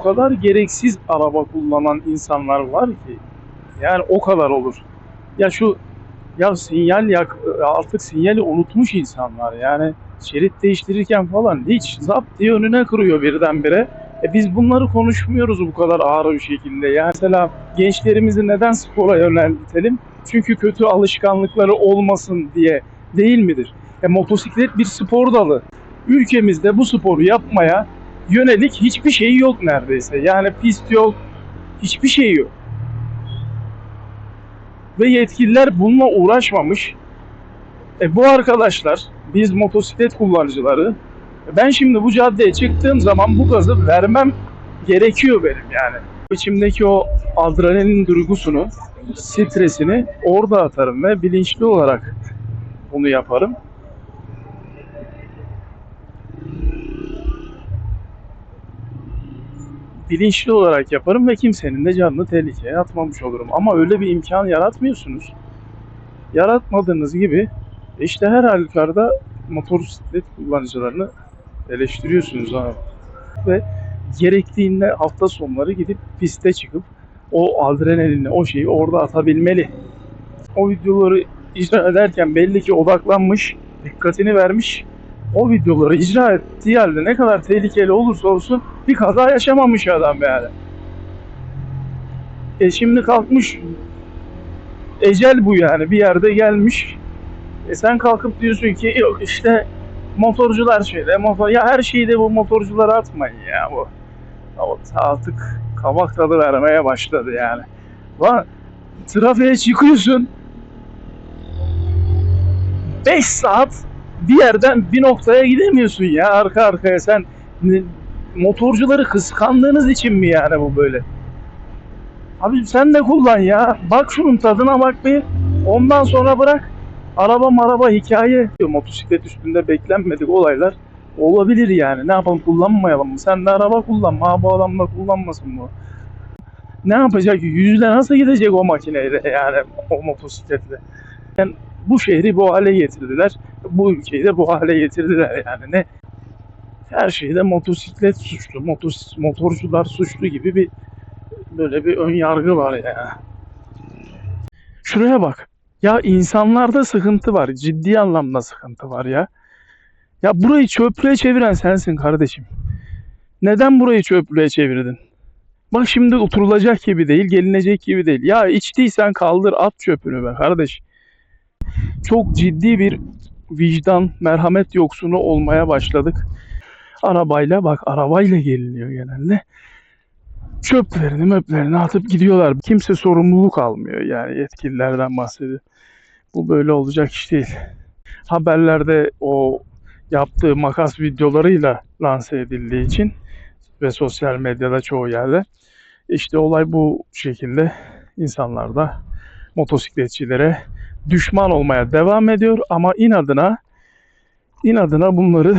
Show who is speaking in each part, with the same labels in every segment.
Speaker 1: O kadar gereksiz araba kullanan insanlar var ki yani o kadar olur. Ya şu ya sinyal yak artık sinyali unutmuş insanlar yani şerit değiştirirken falan hiç zap diye önüne kırıyor birdenbire. E biz bunları konuşmuyoruz bu kadar ağır bir şekilde. Yani mesela gençlerimizi neden spora yöneltelim? Çünkü kötü alışkanlıkları olmasın diye değil midir? E motosiklet bir spor dalı. Ülkemizde bu sporu yapmaya yönelik hiçbir şey yok neredeyse. Yani pist yok, hiçbir şey yok. Ve yetkililer bununla uğraşmamış. E bu arkadaşlar, biz motosiklet kullanıcıları, ben şimdi bu caddeye çıktığım zaman bu gazı vermem gerekiyor benim yani. İçimdeki o adrenalin duygusunu, stresini orada atarım ve bilinçli olarak bunu yaparım. Bilinçli olarak yaparım ve kimsenin de canını tehlikeye atmamış olurum. Ama öyle bir imkan yaratmıyorsunuz. Yaratmadığınız gibi işte her halükarda motosiklet kullanıcılarını eleştiriyorsunuz abi. Ve gerektiğinde hafta sonları gidip piste çıkıp o adrenalini, o şeyi orada atabilmeli. O videoları icra ederken belli ki odaklanmış, dikkatini vermiş. O videoları icra ettiği halde ne kadar tehlikeli olursa olsun bir kaza yaşamamış adam yani. E şimdi kalkmış ecel bu yani bir yerde gelmiş. E sen kalkıp diyorsun ki yok işte motorcular şöyle motor ya her şeyi de bu motorculara atmayın ya bu. Artık kabak tadı vermeye başladı yani. Lan trafiğe çıkıyorsun 5 saat bir yerden bir noktaya gidemiyorsun ya arka arkaya sen ne- motorcuları kıskandığınız için mi yani bu böyle? Abi sen de kullan ya. Bak şunun tadına bak bir. Ondan sonra bırak. Araba maraba hikaye. Motosiklet üstünde beklenmedik olaylar olabilir yani. Ne yapalım kullanmayalım mı? Sen de araba kullanma. Ha, bu adam da kullanmasın bu. Ne yapacak? Yüzde nasıl gidecek o makineyle yani o motosikletle? Yani bu şehri bu hale getirdiler. Bu ülkeyi de bu hale getirdiler yani. Ne her şeyde motosiklet suçlu, motos, motorcular suçlu gibi bir böyle bir ön yargı var ya. Şuraya bak. Ya insanlarda sıkıntı var. Ciddi anlamda sıkıntı var ya. Ya burayı çöplüğe çeviren sensin kardeşim. Neden burayı çöplüğe çevirdin? Bak şimdi oturulacak gibi değil, gelinecek gibi değil. Ya içtiysen kaldır at çöpünü be kardeş. Çok ciddi bir vicdan, merhamet yoksunu olmaya başladık. Arabayla bak arabayla geliniyor genelde. Çöplerini möplerini atıp gidiyorlar. Kimse sorumluluk almıyor yani yetkililerden bahsediyor. Bu böyle olacak iş değil. Haberlerde o yaptığı makas videolarıyla lanse edildiği için ve sosyal medyada çoğu yerde işte olay bu şekilde insanlar da motosikletçilere düşman olmaya devam ediyor ama inadına inadına bunları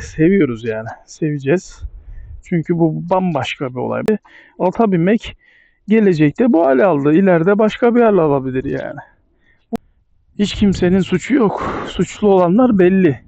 Speaker 1: seviyoruz yani. Seveceğiz. Çünkü bu bambaşka bir olay. Alta binmek gelecekte bu hale aldı. İleride başka bir hal alabilir yani. Hiç kimsenin suçu yok. Suçlu olanlar belli.